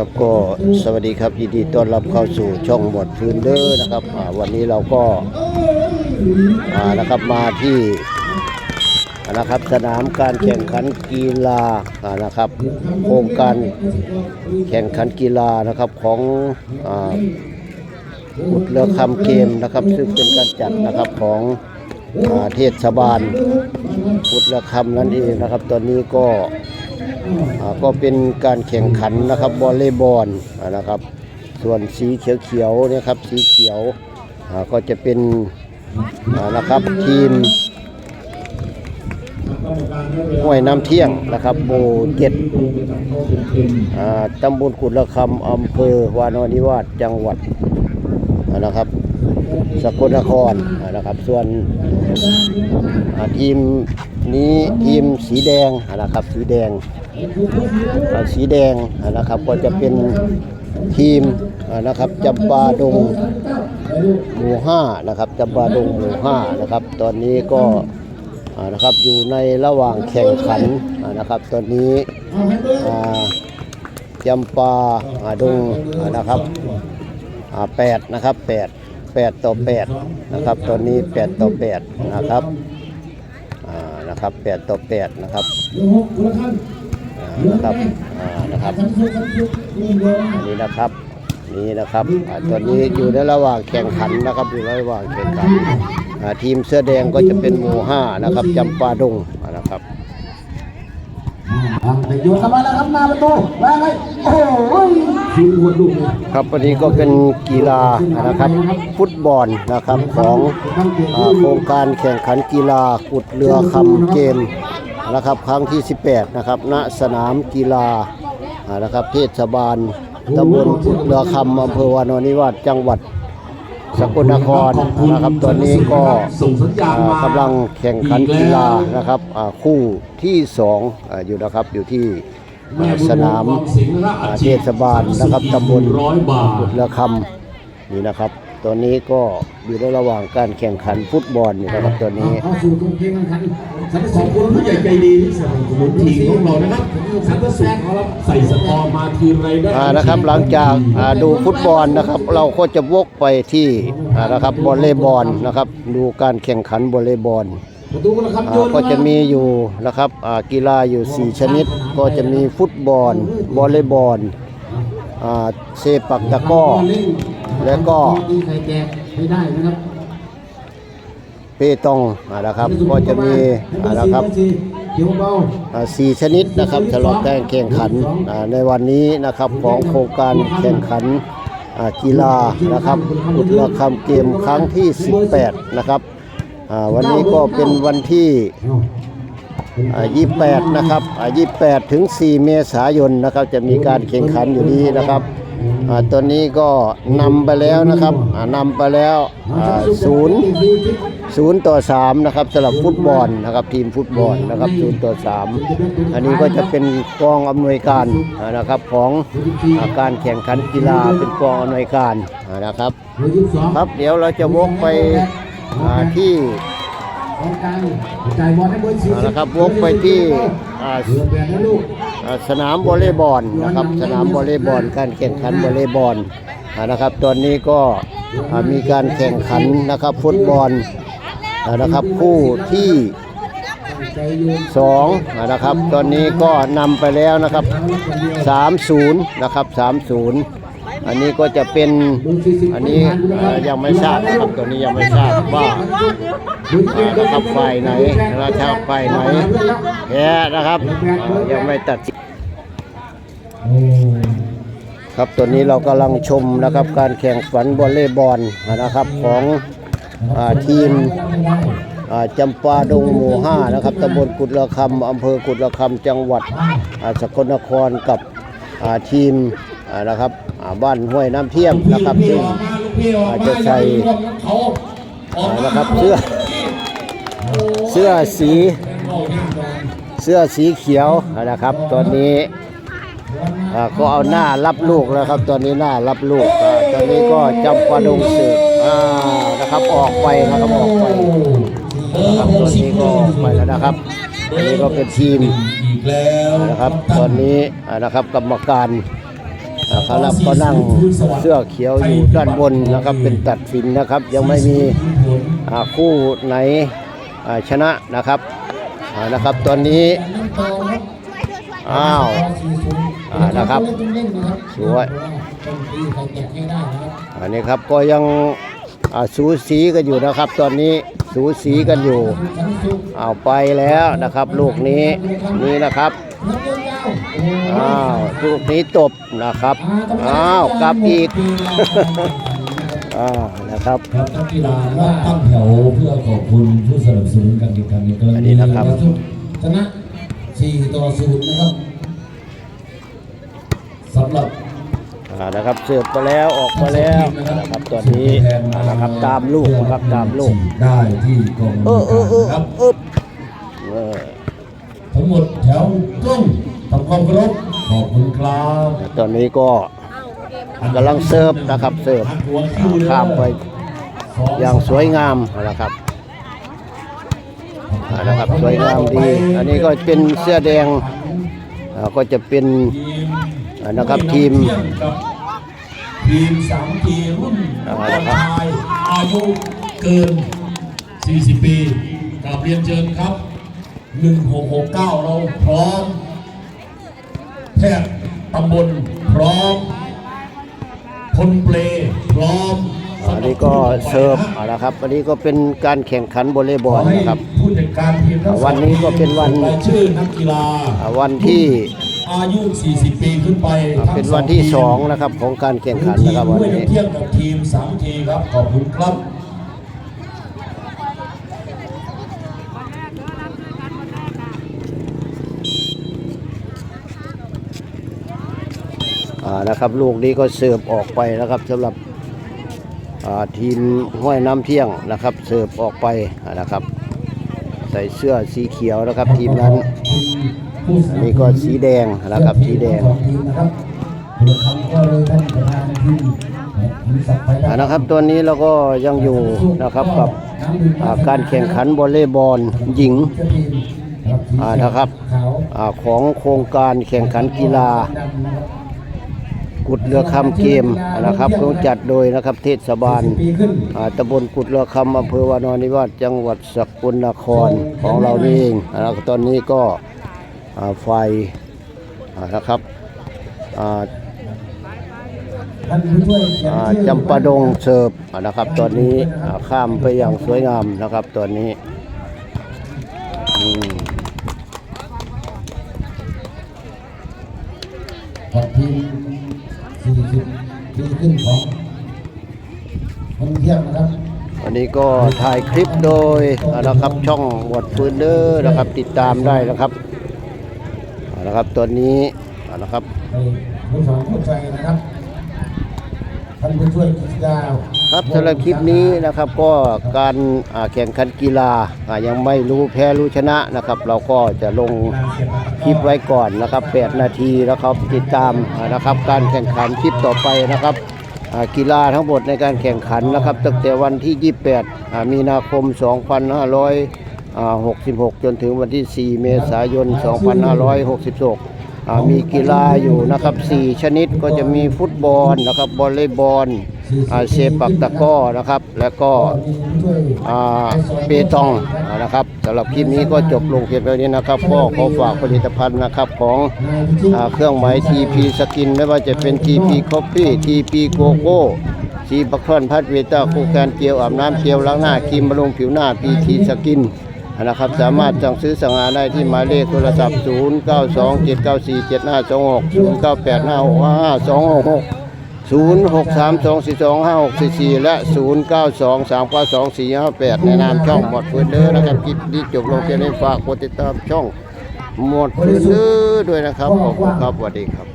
ครับก็สวัสดีครับยินดีต้อนรับเข้าสู่ช่องบทพื้นเด้อนะครับวันนี้เราก็อ่านะครับมาที่นะครับสนามการแข่งขันกีฬานะครับ โครงการแข่งขันกีฬานะครับของอุดเรือคำเกมนะครับ ซึ่งเป็นการจัดนะครับของอเทศบาลกุดเรือคำนั่นเองนะครับ ตอนนี้ก็ ก็เป็นการแข่งขันนะครับวอลเลย์บอลนะครับ ส่วนสีเขียวๆเนี่ครับสีเขียวก็จะเป็นนะครับทีมห้วยน้ำเที่ยงนะครับโบเจ็ดอ่าตำบลกุดระคำอำเภอวานอนิวาสจังหวัดนะครับ สกลนครนะครับส่วนทีม นี้ทีมสีแดงนะครับสีแดงสีแดงนะครับก็จะเป็นทีมนะครับจำปาดงหมู่ห้านะครับจำปาดงหมู่ห้านะครับ ตอนนี้ก็นะครับอยู่ในระหว่างแข่งขันนะครับ ตอนนี้จำปาดงนะครับแปดนะครับแปดแปดต่อแปดนะครับ ตอนนี้แปดต่อแปดนะครับ นะครับแปดต่อแปดนะครับอ่านะครับอ่านะครับอันนี้นะครับนี่นะครับอ่าตอนนี้อยู่ในระหว่างแข่งขันนะครับอยู่ในระหว่างแข่งขันอ่าทีมเสื้อแดงก็จะเป็นหมู่ห้านะครับจำปาดงอ่านะครับ ไปโยนเข้ามาแล้วครับหน้าประตูว่าไงโอ้โหฟิวหัวดุเลยครับวันนี้ก็เป็นกีฬานะครับฟุตบอลนะครับของอ่าโครงการแข่งขันกีฬากุดเรือคำเกมนะครับครั้งที่ 18 นะครับณสนามกีฬาอ่านะครับเทศบาลตำบลกุดเรือคำอำเภอวานอนนิวาสจังหวัด สกลนครนะครับตอนนี้ก็ส่งสัญญาณกำลังแข่งขันกีฬานะครับคู่ที่สองอยู่นะครับอยู่ที่สนามเทศบาลนะครับตำบลร้อยบาทกุดเรือคำนี่นะครับ ตอนนี้ก็อยู่ในระหว่างการแข่งขันฟุตบอลนี่นะครับตอนนี้เข้าสู่ตรงเพลงขันฉันขอบคุณผู้ใหญ่ใจดีที่สนับสนุนทีมของเรานะครับฉันก็สุดครับใส่สตอมาทีมไรได้อ่านะครับหลังจากอ่าดูฟุตบอลนะครับ เราก็จะวกไปที่อ่านะครับวอลเลย์บอลนะครับ ดูการแข่งขันวอลเลย์บอลประตูนะครับอ่าโยนก็จะมีอยู่นะครับอ่ากีฬาอยู่ 4 ชนิด ก็จะมีฟุตบอลวอลเลย์บอลอ่าเซปักตะกร้อ แล้วก็มีใครแจกไม่ได้นะครับเปตองอ่านะครับก็จะมีอ่านะครับเขียวเบาอ่าสี่ชนิดนะครับสำหรับการแข่งขันอ่าในวันนี้นะครับของโครงการแข่งขันอ่ากีฬานะครับกุดระคำเกมครั้งที่ 18 นะครับอ่าวันนี้ก็เป็นวันที่อ่า28 นะครับอ่า28 ถึง 4 เมษายนนะครับจะมีการแข่งขันอยู่นี้นะครับอ่า ตอนนี้ก็นำไปแล้วนะครับนำไปแล้วศูนย์ศูนย์ต่อสามนะครับสำหรับฟุตบอลนะครับทีมฟุตบอลนะครับศูนย์ต่อสามอันนี้ก็จะเป็นกองอำนวยการนะครับของอการแข่งขันกีฬาเป็นกองอำนวยการนะครับ ครับเดี๋ยวเราจะวกไปที่ กองกางจ่ายบอลให้บอร์สี่อ่าสิบนะครับวกไปที่สนามวอลเลย์บอลนะครับ สนามวอลเลย์บอลการแข่งขันวอลเลย์บอลนะครับ ตอนนี้ก็มีการแข่งขันนะครับฟุตบอลนะครับคู่ที่สองนะครับ ตอนนี้ก็นำไปแล้วนะครับ 30 นะครับ 30 อันนี้ก็จะเป็นอันนี้ยังไม่ทราบนะครับตัวนี้ยังไม่ทราบว่าอ่านะครับฝ่ายไหนนะครับฝ่ายไหนแพ้นะครับยังไม่ตัดสินครับตัวนี้เรากำลังชมนะครับการแข่งขันวอลเลย์บอลนะครับของอทีมจำปาดงหมู่ห้านะครับตำบลกุดระคำอำเภอกุดระคำจังหวัดสกลนครกับทีม นะครับอ่าบ้านห้วยน้ำเที่ยงนะครับซึ่งอาจจะใส่อ่านะครับเสื้อเสื้อสีเสื้อสีเขียวนะครับ ตอนนี้อ่าก็เอาหน้ารับลูกแล้วครับ ตอนนี้หน้ารับลูกอ่าตอนนี้ก็จำปาดงสืบอ่านะครับออกไปนะครับออกไปนะครับตอนนี้ก็ไปแล้วนะครับอันนี้ก็เป็นทีมอีกแล้วนะครับ ตอนนี้อ่านะครับกรรมการ นะครับก็นั่งเสื้อเขียวอยู่ด้านบนนะครับเป็นตัดสินนะครับ ยังไม่มีคู่ไหนชนะนะครับนะครับตอนนี้อ้าวนะครับสวยอันนี้ครับก็ยังสูสีกันอยู่นะครับ ตอนนี้สูสีกันอยู่เอาไปแล้วนะครับ ลูกนี้นี่นะครับ อ้าวลูกนี้ตบนะครับ อ้าวกลับอีก อ้าวนะครับครับนักกีฬาว่าตั้งแถวเพื่อขอบคุณผู้สนับสนุนการแข่งขันในครั้งอันนี้นี้นะครับ ชนะ4ต่อ0นะครับสำหรับ อ่านะครับเสิร์ฟไปแล้วออกมาแล้วนะครับตอนนี้นะครับตามลูกนะครับตามลูกได้ที่กองเออเออเออครับเออเออทั้งหมดแถวตรงทำ ความเคารพขอบคุณครับตอนนี้ก็กำลังเสิร์ฟนะครับเสิร์ฟข้ามไปอย่างสวยงามนะครับอ่านะครับสวยงามดี อันนี้ก็เป็นเสื้อแดงอ่าก็จะเป็นอ่านะครับทีมกับทีมสามทีรุ่นอ่าบอลนะครับชายอายุเกิน 40 ปีกราบเรียนเชิญครับ 1669 เราพร้อม แพทย์ตำบลพร้อมพลเปลพร้อมอันนี้ก็เสิร์ฟอ่านะครับอันนี้ก็เป็นการแข่งขันวอลเลย์บอลนะครับผู้จัดการทีมทั้งสองวันนี้ก็เป็นวันรายชื่อนักกีฬาอ่าวันที่อายุ 40 ปีขึ้นไปอ่าเป็นวันที่สองนะครับของการแข่งขันนะครับวันทีมนี้เทียบกับทีมสามทีครับขอบคุณครับ นะครับลูกนี้ก็เสิร์ฟออกไปนะครับสำหรับทีมห้วยน้ำเที่ยงนะครับ เสิร์ฟออกไปนะครับ ใส่เสื้อสีเขียวนะครับ ทีมนั้นนี่ก็สีแดงนะครับสีแดงนะครับตัวนี้เราก็ยังอยู่นะครับกับการแข่งขันวอลเลย์บอลหญิงนะครับอของโครงการแข่งขันกีฬา กุดเรือคำเกมนะครับต้องจัดโดยนะครับเทศบาลตำบลกุดเรือคำอำเภอวานอนิวาสจังหวัดสกลนครของเรานี่เองนะครับตอนนี้ก็ไฟนะครับจำปาดงเสิร์ฟนะครับ ตอนนี้ข้ามไปอย่างสวยงามนะครับตอนนี้อืม กับทีม40 ปีขึ้นของคนเทียบนะครับวันนี้ก็ถ่ายคลิปโดยอ่านะครับช่องวอดฟืนเดอร์นะครับติดตามได้นะครับอ่านะครับตอนนี้อ่านะครับในผู้สอนผู้ใจนะครับท่านผู้ช่วยกิจการ ครับสำหรับคลิปนี้นะครับก็การแข่งขันกีฬายังไม่รู้แพ้รู้ชนะนะครับ เราก็จะลงคลิปไว้ก่อนนะครับ 8 นาทีแล้วครับติดตามนะครับ การแข่งขันคลิปต่อไปนะครับกีฬาทั้งหมดในการแข่งขันนะครับตั้งแต่วันที่ 28 มีนาคม 2566 จนถึงวันที่ 4 เมษายน 2566อ่ามีกีฬาอยู่นะครับ 4 ชนิดก็จะมีฟุตบอลนะครับวอลเลย์บอล เซปักตะก้อนะครับ แล้วก็เปตองนะครับสำหรับคลิปนี้ก็จบลงเพียงเท่านี้นะครับก็ขอฝากผลิตภัณฑ์นะครับของอเครื่องหมาย TP สกิน ไม่ว่าจะเป็น TP Coffee TP Gogo สีบักทอนพัดเวต้าคูแคนเจียวอาบน้ำเจียวล้างหน้าครีมบำรุงผิวหน้า PT สกินนะครับสามารถสั่งซื้อสั่งงานได้ที่หมายเลขโทรศัพท์ 0 9 0632425644 และ 0 9 2 3 9 2 4 5 8ในนามช่องหมดฟืนเด้อนะครับคลิปนี้จบลงเพียงนี้ฝากกดติดตามช่องหมดฟืนเด้อด้วยนะครับขอบคุณครับสวัสดีครับ